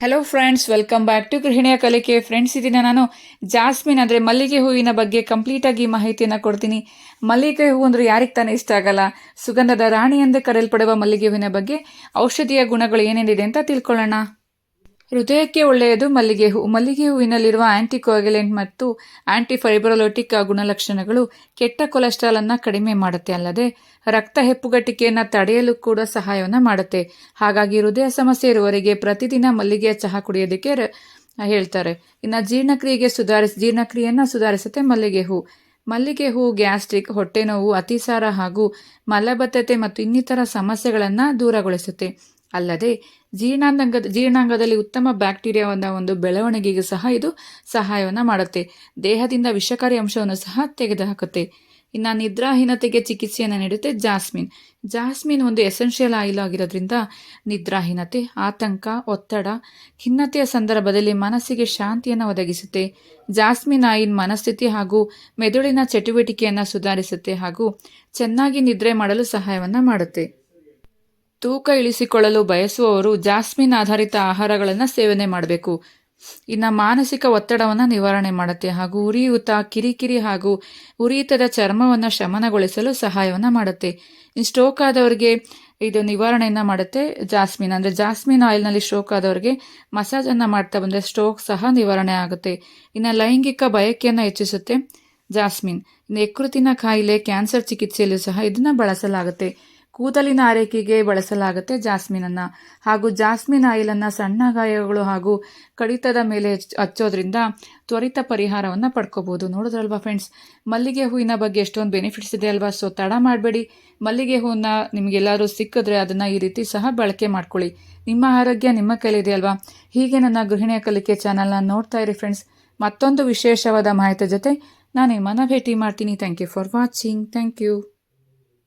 Hello friends welcome back to ಗೃಹಿಣಿಯ ಕಲಿಕೆ friends ಇದನ್ನ ನಾನು ಜಾಸ್ಮಿನ್ ಅಂದರೆ ಮಲ್ಲಿಗೆ ಹೂವಿನ ಬಗ್ಗೆ ಕಂಪ್ಲೀಟಾಗಿ ಮಾಹಿತಿಯನ್ನು ಕೊಡ್ತೀನಿ. ಮಲ್ಲಿಗೆ ಹೂವು ಅಂದರೆ ಯಾರಿಗೆ ತಾನೇ ಇಷ್ಟ ಆಗಲ್ಲ? ಸುಗಂಧದ ರಾಣಿ ಎಂದು ಕರೆಯಲ್ಪಡುವ ಮಲ್ಲಿಗೆ ಹೂವಿನ ಬಗ್ಗೆ ಔಷಧೀಯ ಗುಣಗಳು ಏನೇನಿದೆ ಅಂತ ತಿಳ್ಕೊಳ್ಳೋಣ. ಹೃದಯಕ್ಕೆ ಒಳ್ಳೆಯದು, ಮಲ್ಲಿಗೆ ಹೂ. ಮಲ್ಲಿಗೆ ಹೂವಿನಲ್ಲಿರುವ ಆಂಟಿಕೋಗ್ಯುಲೆಂಟ್ ಮತ್ತು ಆಂಟಿ ಫೈಬ್ರೊಲೋಟಿಕ್ ಗುಣಲಕ್ಷಣಗಳು ಕೆಟ್ಟ ಕೊಲೆಸ್ಟ್ರಾಲ್ ಅನ್ನ ಕಡಿಮೆ ಮಾಡುತ್ತೆ ಅಲ್ಲದೆ, ರಕ್ತ ಹೆಪ್ಪುಗಟ್ಟಿಕೆಯನ್ನು ತಡೆಯಲು ಕೂಡ ಸಹಾಯವನ್ನು ಮಾಡುತ್ತೆ. ಹಾಗಾಗಿ ಹೃದಯ ಸಮಸ್ಯೆ ಇರುವವರಿಗೆ ಪ್ರತಿದಿನ ಮಲ್ಲಿಗೆಯ ಚಹಾ ಕುಡಿಯೋದಕ್ಕೆ ಹೇಳ್ತಾರೆ. ಇನ್ನು ಜೀರ್ಣಕ್ರಿಯೆಗೆ ಸುಧಾರಿಸ, ಜೀರ್ಣಕ್ರಿಯೆಯನ್ನು ಸುಧಾರಿಸುತ್ತೆ ಮಲ್ಲಿಗೆ ಹೂ. ಮಲ್ಲಿಗೆ ಹೂ, ಗ್ಯಾಸ್ಟ್ರಿಕ್, ಹೊಟ್ಟೆ ನೋವು, ಅತಿಸಾರ ಹಾಗೂ ಮಲಬದ್ಧತೆ ಮತ್ತು ಇನ್ನಿತರ ಸಮಸ್ಯೆಗಳನ್ನು ದೂರಗೊಳಿಸುತ್ತೆ. ಅಲ್ಲದೆ ಜೀರ್ಣಾಂಗದ, ಜೀರ್ಣಾಂಗದಲ್ಲಿ ಉತ್ತಮ ಬ್ಯಾಕ್ಟೀರಿಯಾವನ್ನ ಒಂದು ಬೆಳವಣಿಗೆಗೆ ಸಹ ಇದು ಸಹಾಯವನ್ನು ಮಾಡುತ್ತೆ. ದೇಹದಿಂದ ವಿಷಕಾರಿ ಅಂಶವನ್ನು ಸಹ ತೆಗೆದುಹಾಕುತ್ತೆ. ಇನ್ನು ನಿದ್ರಾಹೀನತೆಗೆ ಚಿಕಿತ್ಸೆಯನ್ನು ನೀಡುತ್ತೆ ಜಾಸ್ಮಿನ್. ಜಾಸ್ಮಿನ್ ಒಂದು ಎಸೆನ್ಷಿಯಲ್ ಆಯಿಲ್ ಆಗಿರೋದ್ರಿಂದ ನಿದ್ರಾಹೀನತೆ, ಆತಂಕ, ಒತ್ತಡ, ಖಿನ್ನತೆಯ ಸಂದರ್ಭದಲ್ಲಿ ಮನಸ್ಸಿಗೆ ಶಾಂತಿಯನ್ನು ಒದಗಿಸುತ್ತೆ. ಜಾಸ್ಮಿನ್ ಆಯಿಲ್ ಮನಸ್ಥಿತಿ ಹಾಗೂ ಮೆದುಳಿನ ಚಟುವಟಿಕೆಯನ್ನು ಸುಧಾರಿಸುತ್ತೆ ಹಾಗೂ ಚೆನ್ನಾಗಿ ನಿದ್ರೆ ಮಾಡಲು ಸಹಾಯವನ್ನು ಮಾಡುತ್ತೆ. ತೂಕ ಇಳಿಸಿಕೊಳ್ಳಲು ಬಯಸುವವರು ಜಾಸ್ಮಿನ್ ಆಧಾರಿತ ಆಹಾರಗಳನ್ನು ಸೇವನೆ ಮಾಡಬೇಕು. ಇನ್ನು ಮಾನಸಿಕ ಒತ್ತಡವನ್ನು ನಿವಾರಣೆ ಮಾಡುತ್ತೆ. ಹಾಗೂ ಉರಿಯೂತ, ಕಿರಿಕಿರಿ ಹಾಗೂ ಉರಿಯೂತದ ಚರ್ಮವನ್ನು ಶಮನಗೊಳಿಸಲು ಸಹಾಯವನ್ನು ಮಾಡುತ್ತೆ. ಇನ್ನು ಸ್ಟ್ರೋಕ್ ಆದವರಿಗೆ ಇದು ನಿವಾರಣೆಯನ್ನು ಮಾಡುತ್ತೆ ಜಾಸ್ಮಿನ್. ಅಂದರೆ ಜಾಸ್ಮಿನ್ ಆಯಿಲ್ನಲ್ಲಿ ಸ್ಟ್ರೋಕ್ ಆದವರಿಗೆ ಮಸಾಜನ್ನು ಮಾಡ್ತಾ ಬಂದರೆ ಸ್ಟ್ರೋಕ್ ಸಹ ನಿವಾರಣೆ ಆಗುತ್ತೆ. ಇನ್ನು ಲೈಂಗಿಕ ಬಯಕೆಯನ್ನು ಹೆಚ್ಚಿಸುತ್ತೆ ಜಾಸ್ಮಿನ್. ಇನ್ನು ಯಕೃತಿನ ಕಾಯಿಲೆ, ಕ್ಯಾನ್ಸರ್ ಚಿಕಿತ್ಸೆಯಲ್ಲೂ ಸಹ ಇದನ್ನು ಬಳಸಲಾಗುತ್ತೆ. ಕೂದಲಿನ ಆರೈಕೆಗೆ ಬಳಸಲಾಗುತ್ತೆ ಜಾಸ್ಮಿನನ್ನು. ಹಾಗೂ ಜಾಸ್ಮಿನ್ ಆಯಿಲನ್ನು ಸಣ್ಣ ಗಾಯಗಳು ಹಾಗೂ ಕಡಿತದ ಮೇಲೆ ಹಚ್- ಹಚ್ಚೋದ್ರಿಂದ ತ್ವರಿತ ಪರಿಹಾರವನ್ನು ಪಡ್ಕೋಬೋದು. ನೋಡಿದ್ರಲ್ವಾ ಫ್ರೆಂಡ್ಸ್ ಮಲ್ಲಿಗೆ ಹೂವಿನ ಬಗ್ಗೆ ಎಷ್ಟೊಂದು ಬೆನಿಫಿಟ್ಸ್ ಇದೆ ಅಲ್ವಾ? ಸೊ ತಡ ಮಾಡಬೇಡಿ. ಮಲ್ಲಿಗೆ ಹೂವನ್ನ ನಿಮಗೆಲ್ಲರೂ ಸಿಕ್ಕಿದ್ರೆ ಅದನ್ನು ಈ ರೀತಿ ಸಹ ಬಳಕೆ ಮಾಡ್ಕೊಳ್ಳಿ. ನಿಮ್ಮ ಆರೋಗ್ಯ ನಿಮ್ಮ ಕೈಲಿದೆ ಅಲ್ವಾ? ಹೀಗೆ ನನ್ನ ಗೃಹಿಣಿಯ ಕಲಿಕೆ ಚಾನಲ್ನ ನೋಡ್ತಾ ಇರಿ ಫ್ರೆಂಡ್ಸ್ ಮತ್ತೊಂದು ವಿಶೇಷವಾದ ಮಾಹಿತಿ ಜೊತೆ ನಾನು ನಿಮ್ಮನ್ನು ಭೇಟಿ ಮಾಡ್ತೀನಿ. Thank you for watching thank you